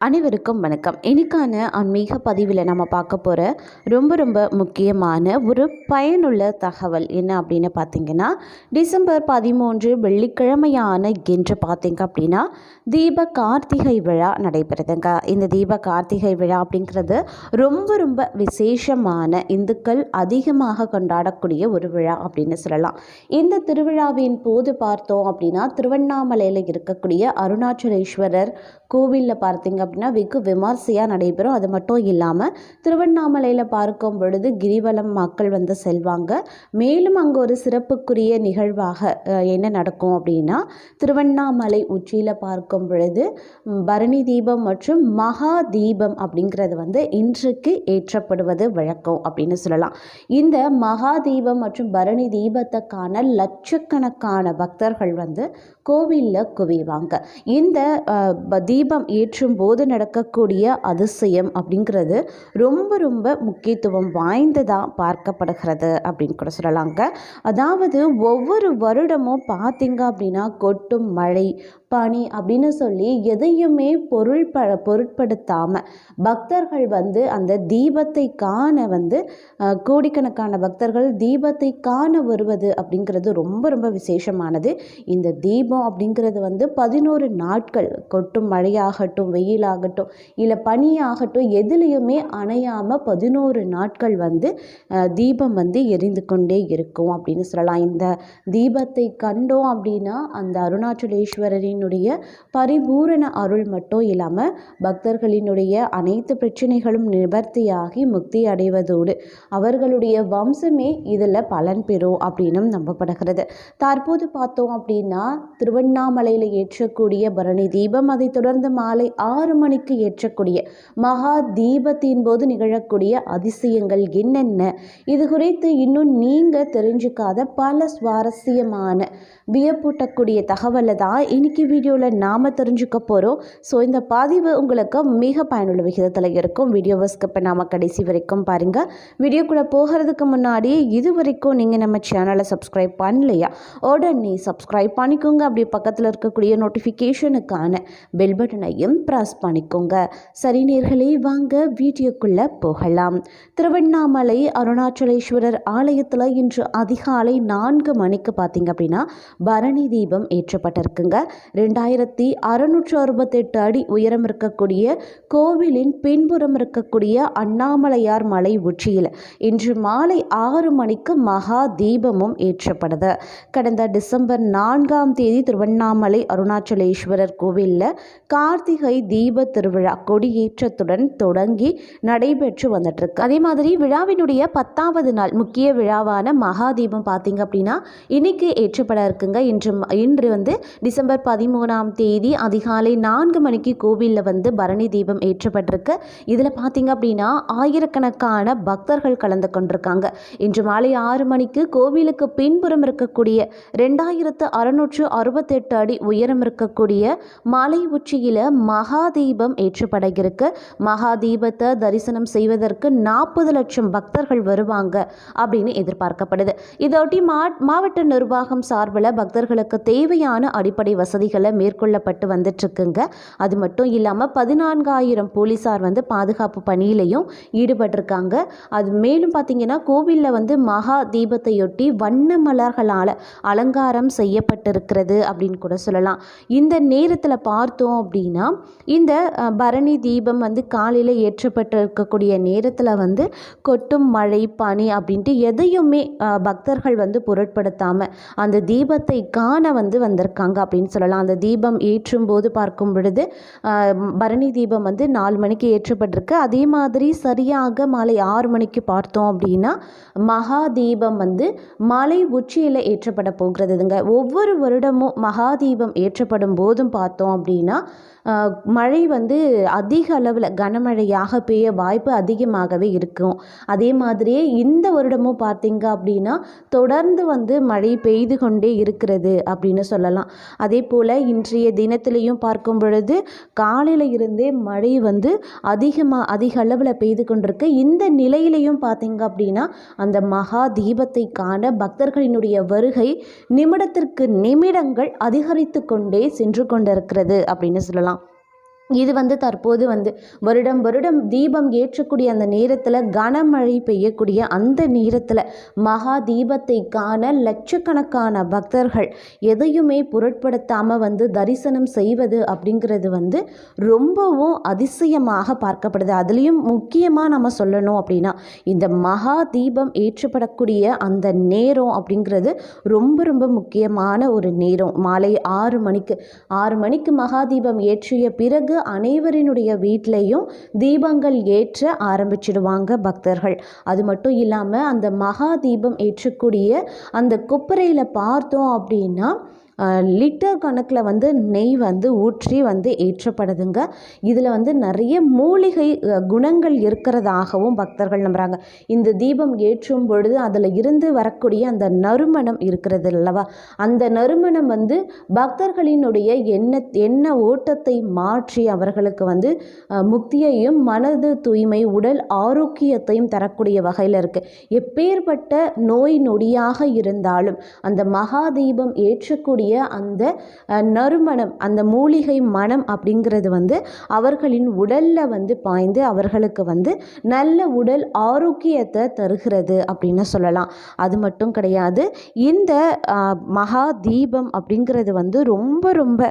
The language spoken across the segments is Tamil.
அனைவருக்கும் வணக்கம். இன்னைக்கான ஆன்மீக பதிவில் நம்ம பார்க்க போகிற ரொம்ப ரொம்ப முக்கியமான ஒரு பயனுள்ள தகவல் என்ன அப்படின்னு பார்த்தீங்கன்னா டிசம்பர் பதிமூன்று வெள்ளிக்கிழமையான என்று பார்த்தீங்க அப்படின்னா தீப கார்த்திகை விழா நடைபெறுதுங்க. இந்த தீப கார்த்திகை விழா அப்படிங்கிறது ரொம்ப ரொம்ப விசேஷமான இந்துக்கள் அதிகமாக கொண்டாடக்கூடிய ஒரு விழா அப்படின்னு சொல்லலாம். இந்த திருவிழாவின் போது பார்த்தோம் அப்படின்னா திருவண்ணாமலையில் இருக்கக்கூடிய அருணாச்சலேஸ்வரர் கோவிலில் பார்த்தீங்க அப்படின்னா வெகு விமர்சையாக நடைபெறும். அது மட்டும் இல்லாமல் திருவண்ணாமலையில் பார்க்கும் பொழுது கிரிவலம் மக்கள் வந்து செல்வாங்க. மேலும் அங்கே ஒரு சிறப்புக்குரிய நிகழ்வாக என்ன நடக்கும் அப்படின்னா திருவண்ணாமலை உச்சியில் பார்க்கும் பொழுது பரணி தீபம் மற்றும் மகா தீபம் அப்படிங்கிறது வந்து இன்றைக்கு ஏற்றப்படுவது வழக்கம் அப்படின்னு சொல்லலாம். இந்த மகா தீபம் மற்றும் பரணி தீபத்தை காண லட்சக்கணக்கான பக்தர்கள் வந்து கோவிலில் குவிவாங்க. இந்த தீபம் ஏற்றும் போது நடக்கக்கூடிய அதிசயம் அப்படிங்கிறது ரொம்ப ரொம்ப முக்கியத்துவம் வாய்ந்ததாக பார்க்கப்படுகிறது அப்படின்னு கூட சொல்லலாங்க. அதாவது ஒவ்வொரு வருடமும் பார்த்தீங்க அப்படின்னா கொட்டும் மழை பனி அப்படின்னு சொல்லி எதையுமே பொருள் ப பொருட்படுத்தாமல் பக்தர்கள் வந்து அந்த தீபத்தை காண வந்து கோடிக்கணக்கான பக்தர்கள் தீபத்தை காண வருவது அப்படிங்கிறது ரொம்ப ரொம்ப விசேஷமானது. இந்த தீபம் அப்படிங்கிறது வந்து பதினோரு நாட்கள் கொட்டும் மழையாகட்டும் வெயிலாகட்டும் இல்லை பனியாகட்டும் எதுலேயுமே அணையாமல் பதினோரு நாட்கள் வந்து தீபம் வந்து எரிந்து கொண்டே இருக்கும் அப்படின்னு சொல்லலாம். இந்த தீபத்தை கண்டோம் அப்படின்னா அந்த அருணாச்சலேஸ்வரரினுடைய பரிபூரண அருள் மட்டும் இல்லாமல் பக்தர்களினுடைய அனைத்து பிரச்சனைகளும் நிவர்த்தியாகி முக்தி அடைவதோடு அவர்களுடைய வம்சமே இதில் பலன் பெறும் அப்படின்னும் நம்பப்படுகிறது. தற்போது பார்த்தோம் அப்படின்னா திருவண்ணாமலையில் ஏற்றக்கூடிய பரணி தீபம் அதைத் தொடர்ந்து மாலை ஆறு மணிக்கு ஏற்றக்கூடிய மகா தீபத்தின் போது நிகழக்கூடிய அதிசயங்கள் என்னென்ன? இது குறித்து இன்னும் நீங்கள் தெரிஞ்சுக்காத பல சுவாரஸ்யமான வியப்பூட்டக்கூடிய தகவலை தான் இன்னைக்கு வீடியோவில் நாம் தெரிஞ்சுக்க போகிறோம் ஸோ இந்த பதிவு உங்களுக்கு மிக பயனுள்ள விகிதத்தில் இருக்கும். வீடியோவை ஸ்கிப் நாம் கடைசி வரைக்கும் பாருங்கள் வீடியோக்குள்ளே போகிறதுக்கு முன்னாடி இது வரைக்கும் நீங்கள் நம்ம சேனலை சப்ஸ்கிரைப் பண்ணலையா? உடனே சப்ஸ்கிரைப் பண்ணிக்கோங்க. அப்படியே பக்கத்தில் இருக்கக்கூடிய நோட்டிஃபிகேஷனுக்கான பெல் பட்டனையும் ப்ரெஸ் பண்ணிக்கோங்க. சரி நேர்களே வாங்க வீடியோக்குள்ளே போகலாம். திருவண்ணாமலை அருணாச்சலேஸ்வரர் ஆலயத்தில் இன்று அதிகாலை நான்கு மணிக்கு பார்த்தீங்க அப்படின்னா பரணி தீபம் ஏற்றப்பட்டிருக்குங்க. ரெண்டாயிரத்தி அறுநூற்று அறுபத்தெட்டு அடி உயரம் இருக்கக்கூடிய கோவிலின் பின்புறம் இருக்கக்கூடிய அண்ணாமலையார் மலை உச்சியில் இன்று மாலை ஆறு மணிக்கு மகா தீபமும் ஏற்றப்படுது கடந்த டிசம்பர் நான்காம் தேதி திருவண்ணாமலை அருணாச்சலேஸ்வரர் கோவிலில் கார்த்திகை தீப திருவிழா கொடியேற்றத்துடன் தொடங்கி நடைபெற்று வந்துட்டுருக்கு. அதே மாதிரி விழாவினுடைய பத்தாவது நாள் முக்கிய விழாவான மகா தீபம் பார்த்தீங்க அப்படின்னா இன்னைக்கு ஏற்றப்பட இருக்குங்க. இன்று இன்று வந்து டிசம்பர் பதிமூணாம் தேதி அதிகாலை நான்கு மணிக்கு கோவிலில் வந்து பரணி தீபம் ஏற்றப்பட்டிருக்கு. இதில் பார்த்தீங்க அப்படின்னா ஆயிரக்கணக்கான பக்தர்கள் கலந்து கொண்டிருக்காங்க. இன்று மாலை ஆறு மணிக்கு கோவிலுக்கு பின்புறம் இருக்கக்கூடிய ரெண்டாயிரத்து அறுநூற்று அறுபத்தெட்டு அடி உயரம் இருக்கக்கூடிய மலை உச்சியில் மகாதீபம் ஏற்றப்பட இருக்கு மகாதீபத்தை தரிசனம் செய்வதற்கு நாற்பது லட்சம் பக்தர்கள் வருவாங்க அப்படின்னு எதிர்பார்க்கப்படுது. இதொட்டி மாவட்ட நிர்வாகம் சார்பில் பக்தர்களுக்கு தேவையான அடிப்படை வசதிகள் மேற்கொள்ளப்பட்டு வந்துட்டுருக்குங்க. அது மட்டும் இல்லாமல் பதினான்காயிரம் போலீஸார் வந்து பாதுகாப்பு பணியிலையும் ஈடுபட்டிருக்காங்க. அது மேலும் பார்த்தீங்கன்னா கோவிலில் வந்து மகா தீபத்தையொட்டி வண்ண மலர்களால் அலங்காரம் செய்யப்பட்டிருக்கிறது அப்படின்னு கூட சொல்லலாம். இந்த நேரத்தில் பார்த்தோம் அப்படின்னா இந்த பரணி தீபம் வந்து காலையில் ஏற்றப்பட்டு இருக்கக்கூடிய நேரத்தில் வந்து கொட்டும் மழை பனி அப்படின்ட்டு எதையுமே பக்தர்கள் வந்து பொருட்படுத்தாமல் அந்த தீபத்தை காண வந்து வந்திருக்காங்க அப்படின்னு சொல்லலாம். அந்த தீபம் ஏற்றும் போது பார்க்கும் பொழுது பரணி தீபம் வந்து நாலு மணிக்கு ஏற்றப்பட்டிருக்கு. அதே மாதிரி சரியாக மாலை ஆறு மணிக்கு பார்த்தோம் அப்படின்னா மகா தீபம் வந்து மலை உச்சியில் ஏற்றப்பட போகிறதுங்க ஒவ்வொரு வருடமும் மகா தீபம் ஏற்றப்படும் போதும் பார்த்தோம் அப்படின்னா மழை வந்து அதிக அளவில் கனமழையாக பெய்ய வாய்ப்பு அதிகமாகவே இருக்கும். அதே மாதிரியே இந்த வருடமும் பார்த்திங்க அப்படின்னா தொடர்ந்து வந்து மழை பெய்து கொண்டே இருக்கிறது அப்படின்னு சொல்லலாம். அதே போல் இன்றைய தினத்திலையும் பார்க்கும் பொழுது காலையில் இருந்தே மழை வந்து அதிகமாக அதிக அளவில் பெய்து கொண்டிருக்கு. இந்த நிலையிலையும் பார்த்திங்க அப்படின்னா அந்த மகா தீபத்தை காண பக்தர்களினுடைய வருகை நிமிடத்திற்கு நிமிடங்கள் அதிகரித்து கொண்டே சென்று கொண்டிருக்கிறது அப்படின்னு சொல்லலாம். இது வந்து தற்போது வந்து வருடம் வருடம் தீபம் ஏற்றக்கூடிய அந்த நேரத்தில் கனமழை பெய்யக்கூடிய அந்த நேரத்தில் மகா தீபத்தை காண லட்சக்கணக்கான பக்தர்கள் எதையுமே பொருட்படுத்தாமல் வந்து தரிசனம் செய்வது அப்படிங்கிறது வந்து ரொம்பவும் அதிசயமாக பார்க்கப்படுது. அதுலேயும் முக்கியமாக நம்ம சொல்லணும் அப்படின்னா இந்த மகா தீபம் ஏற்றப்படக்கூடிய அந்த நேரம் அப்படிங்கிறது ரொம்ப ரொம்ப முக்கியமான ஒரு நேரம். மாலை ஆறு மணிக்கு ஆறு மணிக்கு மகா தீபம் ஏற்றிய பிறகு அனைவரினுடைய வீட்லேயும் தீபங்கள் ஏற்ற ஆரம்பிச்சிடுவாங்க பக்தர்கள். அது மட்டும் இல்லாமல் அந்த மகா தீபம் ஏற்றக்கூடிய அந்த கொப்பரையில் பார்த்தோம் அப்படின்னா லிட்டர் கணக்கில் வந்து நெய் வந்து ஊற்றி வந்து ஏற்றப்படுதுங்க. இதில் வந்து நிறைய மூலிகை குணங்கள் இருக்கிறதாகவும் பக்தர்கள் நம்புகிறாங்க இந்த தீபம் ஏற்றும் பொழுது அதில் இருந்து வரக்கூடிய அந்த நறுமணம் இருக்கிறது அல்லவா? அந்த நறுமணம் வந்து பக்தர்களினுடைய எண்ண எண்ண ஓட்டத்தை மாற்றி அவர்களுக்கு வந்து முக்தியையும் மனது தூய்மை உடல் ஆரோக்கியத்தையும் தரக்கூடிய வகையில் இருக்குது எப்பேற்பட்ட நோய் நொடியாக இருந்தாலும் அந்த மகா தீபம் ஏற்றக்கூடிய இருக்கக்கூடிய அந்த நறுமணம் அந்த மூலிகை மனம் அப்படிங்கிறது வந்து அவர்களின் உடலில் வந்து பாய்ந்து அவர்களுக்கு வந்து நல்ல உடல் ஆரோக்கியத்தை தருகிறது அப்படின்னு சொல்லலாம். அது மட்டும் கிடையாது இந்த மகா தீபம் அப்படிங்கிறது வந்து ரொம்ப ரொம்ப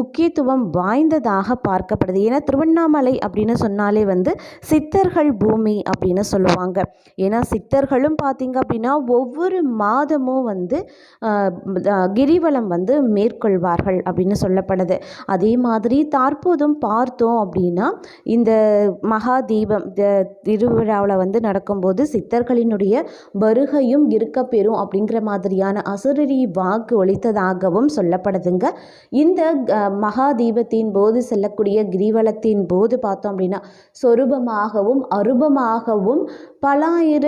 முக்கியத்துவம் வாய்ந்ததாக பார்க்கப்படுது. ஏன்னா திருவண்ணாமலை அப்படின்னு சொன்னாலே வந்து சித்தர்கள் பூமி அப்படின்னு சொல்லுவாங்க. ஏன்னா சித்தர்களும் பார்த்திங்க அப்படின்னா ஒவ்வொரு மாதமும் வந்து கிரிவலம் வந்து வந்து மேற்கொள்வார்கள் அப்படின்னு சொல்லப்படுது. அதே மாதிரி தற்போதும் பார்த்தோம் அப்படின்னா இந்த மகா தீபம் திருவிழாவில் வந்து நடக்கும்போது சித்தர்களினுடைய வருகையும் இருக்கப்பெறும் அப்படிங்கிற மாதிரியான அசுரரி வாக்கு ஒழித்ததாகவும் சொல்லப்படுதுங்க. இந்த மகா தீபத்தின் போது செல்லக்கூடிய கிரிவலத்தின் போது பார்த்தோம் அப்படின்னா சொரூபமாகவும் அருபமாகவும் பலாயிர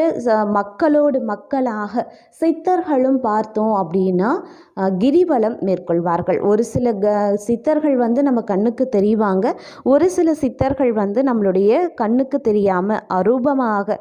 மக்களோடு மக்களாக சித்தர்களும் பார்த்தோம் அப்படின்னா கிரிவலம் மேற்கொள்வார்கள். ஒரு சில க சித்தர்கள் வந்து நம்ம கண்ணுக்கு தெரிவாங்க. ஒரு சில சித்தர்கள் வந்து நம்மளுடைய கண்ணுக்கு தெரியாமல் அரூபமாக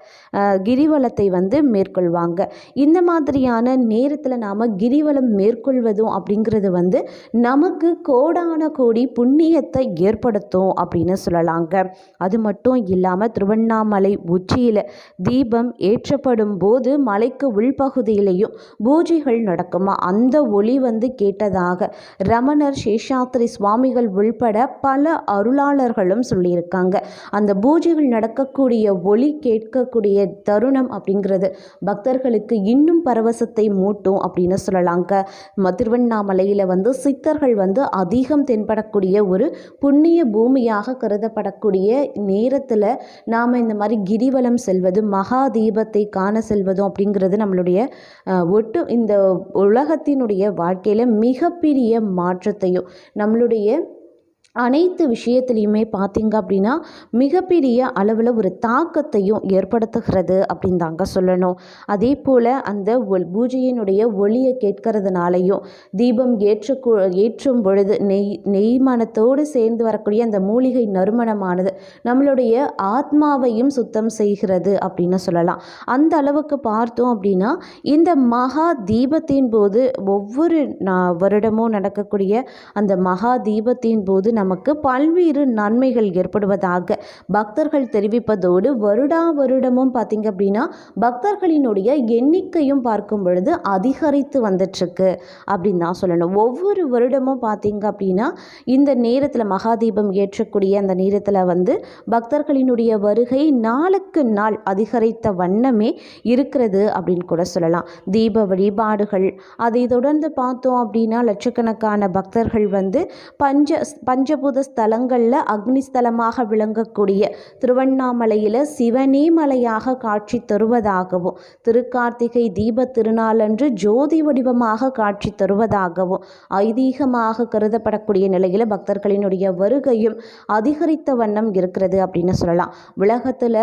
கிரிவலத்தை வந்து மேற்கொள்வாங்க. இந்த மாதிரியான நேரத்தில் நாம் கிரிவலம் மேற்கொள்வதும் அப்படிங்கிறது வந்து நமக்கு கோடான கோடி புண்ணியத்தை ஏற்படுத்தும் அப்படின்னு சொல்லலாங்க. அது மட்டும் இல்லாமல் திருவண்ணாமலை உச்சியில் தீபம் ஏற்றப்படும் போது மலைக்கு உள்பகுதியிலையும் பூஜைகள் நடக்குமா? அந்த ஒளி வந்து கே கேட்டதாக ரமணர் சேஷாத்ரி சுவாமிகள் உள்பட பல அருளாளர்களும் சொல்லியிருக்காங்க. அந்த பூஜைகள் நடக்கக்கூடிய ஒளி கேட்கக்கூடிய தருணம் அப்படிங்கிறது பக்தர்களுக்கு இன்னும் பரவசத்தை மூட்டும் அப்படின்னு சொல்லலாங்க. திருவண்ணாமலையில் வந்து சித்தர்கள் வந்து அதிகம் தென்படக்கூடிய ஒரு புண்ணிய பூமியாக கருதப்படக்கூடிய நேரத்தில் நாம் இந்த மாதிரி கிரிவலம் செல்வது மகா தீபத்தை காண செல்வதும் அப்படிங்கிறது நம்மளுடைய ஒட்டு இந்த உலகத்தினுடைய வாழ்க்கையில் மிகப்பெரிய மாற்றத்தையும் நம்மளுடைய அனைத்து விஷயத்துலையுமே பார்த்திங்க அப்படின்னா மிகப்பெரிய அளவில் ஒரு தாக்கத்தையும் ஏற்படுத்துகிறது அப்படின்னு தாங்க சொல்லணும். அதே போல் அந்த ஒல் பூஜையினுடைய ஒளியை கேட்கறதுனாலையும் தீபம் ஏற்ற ஏற்றும் பொழுது நெய் நெய் மனத்தோடு சேர்ந்து வரக்கூடிய அந்த மூலிகை நறுமணமானது நம்மளுடைய ஆத்மாவையும் சுத்தம் செய்கிறது அப்படின்னு சொல்லலாம். அந்த அளவுக்கு பார்த்தோம் அப்படின்னா இந்த மகா தீபத்தின் போது ஒவ்வொரு வருடமும் நடக்கக்கூடிய அந்த மகா தீபத்தின் போது நமக்கு பல்வேறு நன்மைகள் ஏற்படுவதாக பக்தர்கள் தெரிவிப்பதோடு வருடா வருடமும் பார்த்திங்க அப்படின்னா பக்தர்களினுடைய எண்ணிக்கையும் பார்க்கும் பொழுது அதிகரித்து வந்துட்டுருக்கு அப்படின்னு தான் சொல்லணும். ஒவ்வொரு வருடமும் பார்த்திங்க அப்படின்னா இந்த நேரத்தில் மகாதீபம் ஏற்றக்கூடிய அந்த நேரத்தில் வந்து பக்தர்களினுடைய வருகை நாளுக்கு நாள் அதிகரித்த வண்ணமே இருக்கிறது அப்படின்னு கூட சொல்லலாம். தீப வழிபாடுகள் அதை தொடர்ந்து பார்த்தோம் அப்படின்னா லட்சக்கணக்கான பக்தர்கள் வந்து பஞ்ச பஞ்ச பஞ்சபூத ஸ்தலங்களில் அக்னிஸ்தலமாக விளங்கக்கூடிய திருவண்ணாமலையில் சிவனே மலையாக காட்சி தருவதாகவும் திருக்கார்த்திகை தீப திருநாளன்று ஜோதி வடிவமாக காட்சி தருவதாகவும் ஐதீகமாக கருதப்படக்கூடிய நிலையில் பக்தர்களினுடைய வருகையும் அதிகரித்த வண்ணம் இருக்கிறது அப்படின்னு சொல்லலாம். உலகத்தில்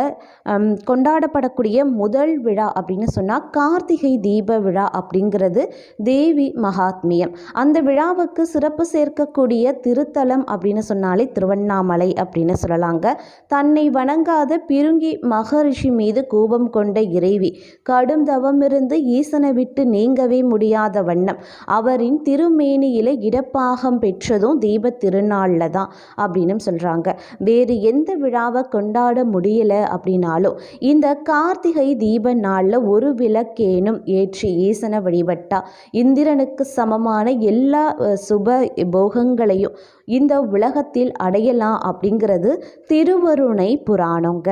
கொண்டாடப்படக்கூடிய முதல் விழா அப்படின்னு சொன்னால் கார்த்திகை தீப விழா அப்படிங்கிறது தேவி மகாத்மியம். அந்த விழாவுக்கு சிறப்பு சேர்க்கக்கூடிய திருத்தலம் அப்படின்னு சொன்னாலே திருவண்ணாமலை அப்படின்னு சொல்லலாங்க. தன்னை வணங்காத பிருங்கி மகரிஷி மீது கோபம் கொண்ட இறைவி கடும் தவமிருந்து ஈசனை விட்டு நீங்கவே முடியாத வண்ணம் அவரின் திருமேனியில இடப்பாகம் பெற்றதும் தீப திருநாளில் தான் அப்படின்னு சொல்கிறாங்க வேறு எந்த விழாவை கொண்டாட முடியல அப்படின்னாலும் இந்த கார்த்திகை தீப நாளில் ஒரு விளக்கேனும் ஏற்றி ஈசனை வழிபட்டா இந்திரனுக்கு சமமான எல்லா சுப போகங்களையும் இந்த உலகத்தில் அடையலாம் அப்படிங்கிறது திருவருணை புராணங்க.